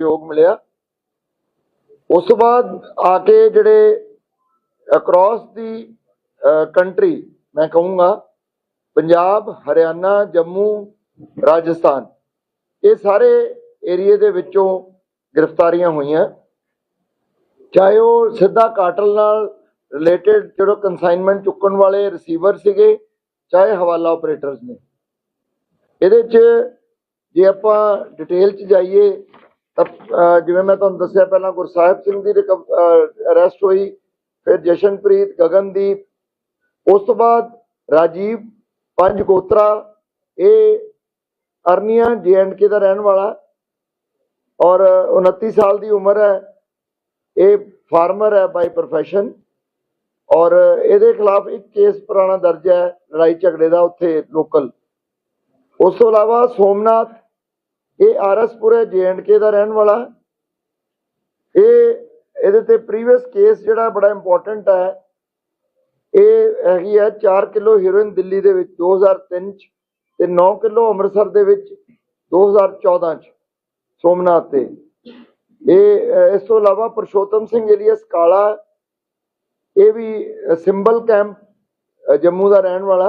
ਯੋਗ ਮਿਲਿਆ। ਉਸ ਤੋਂ ਬਾਅਦ ਆ ਕੇ ਜਿਹੜੇ ਅਕ੍ਰੋਸ ਦੀ ਕੰਟਰੀ ਮੈਂ ਕਹੂੰਗਾ, ਪੰਜਾਬ, ਹਰਿਆਣਾ, ਜੰਮੂ, ਰਾਜਸਥਾਨ, ਇਹ ਸਾਰੇ ਏਰੀਏ ਦੇ ਵਿੱਚੋਂ ਗ੍ਰਿਫਤਾਰੀਆਂ ਹੋਈਆਂ। ਚਾਹੇ ਉਹ ਸਿੱਧਾ ਕਾਟਲ ਨਾਲ ਰਿਲੇਟਡ ਜਿਹੜਾ ਕਨਸਾਈਨਮੈਂਟ ਚੁੱਕਣ ਵਾਲੇ ਰਿਸੀਵਰ ਸੀਗੇ, ਚਾਹੇ ਹਵਾਲਾ ਆਪਰੇਟਰਸ ਨੇ। ਇਹਦੇ 'ਚ ਜੇ ਆਪਾਂ ਡਿਟੇਲ 'ਚ ਜਾਈਏ ਜਿਵੇਂ ਮੈਂ ਤੁਹਾਨੂੰ ਦੱਸਿਆ ਪਹਿਲਾਂ ਗੁਰਸਾਹਿਬ ਸਿੰਘ ਦੀ ਅਰੈਸਟ ਹੋਈ, ਫਿਰ ਜਸ਼ਨਪ੍ਰੀਤ, ਗਗਨਦੀਪ, ਉਸ ਤੋਂ ਬਾਅਦ ਰਾਜੀਵ, ਪੰਜ ਗੋਤਰਾ, ਇਹ ਅਰਨੀਆ ਕੇ ਦਾ ਰਹਿਣ ਵਾਲਾ, ਔਰ 29 ਸਾਲ ਦੀ ਉਮਰ ਹੈ, ਇਹ ਫਾਰਮਰ ਹੈ ਬਾਈ ਪ੍ਰੋਫੈਸ਼ਨ ਔਰ ਇਹਦੇ ਖਿਲਾਫ ਇੱਕ ਕੇਸ ਪੁਰਾਣਾ ਦਰਜ ਹੈ, ਲੜਾਈ ਝਗੜੇ ਦਾ ਉੱਥੇ ਲੋਕਲ ਉਸ ਤੋਂ ਇਲਾਵਾ ਸੋਮਨਾਥ ਇਹ ਆਰਐਸਪੁਰੇ ਕੇ ਦਾ ਰਹਿਣ ਵਾਲਾ ਇਹ ਇਹਦੇ ਤੇ ਪ੍ਰੀਵੀਅਸ ਕੇਸ ਜਿਹੜਾ ਬੜਾ ਇੰਪੋਰਟੈਂਟ ਹੈ, ਇਹ ਹੈਗੀ ਹੈ 4 ਕਿਲੋ ਹੀਰੋਇਨ ਦਿੱਲੀ ਦੇ ਵਿੱਚ 2003 ਚ ਤੇ 9 ਕਿਲੋ ਅੰਮ੍ਰਿਤਸਰ ਦੇ ਵਿੱਚ 2014 ਚ, ਸੋਮਨਾਥ ਤੇ। ਇਹ ਇਸ ਤੋਂ ਇਲਾਵਾ ਪਰਸ਼ੋਤਮ ਸਿੰਘ ਏਲੀਅਸ ਕਾਲਾ, ਇਹ ਵੀ ਸਿੰਬਲ ਕੈਂਪ ਜੰਮੂ ਦਾ ਰਹਿਣ ਵਾਲਾ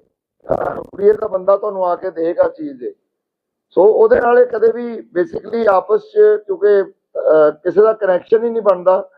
ਕੁਰੀਅਰ ਦਾ ਬੰਦਾ ਤੁਹਾਨੂੰ ਆ ਕੇ ਦੇਗਾ ਚੀਜ਼ ਦੇ। ਸੋ ਉਹਦੇ ਨਾਲ ਇਹ ਕਦੇ ਵੀ ਬੇਸਿਕਲੀ ਆਪਸ ਚ ਕਿਉਂਕਿ ਅਹ, ਕਿਸੇ ਦਾ ਕਨੈਕਸ਼ਨ ਹੀ ਨਹੀਂ ਬਣਦਾ।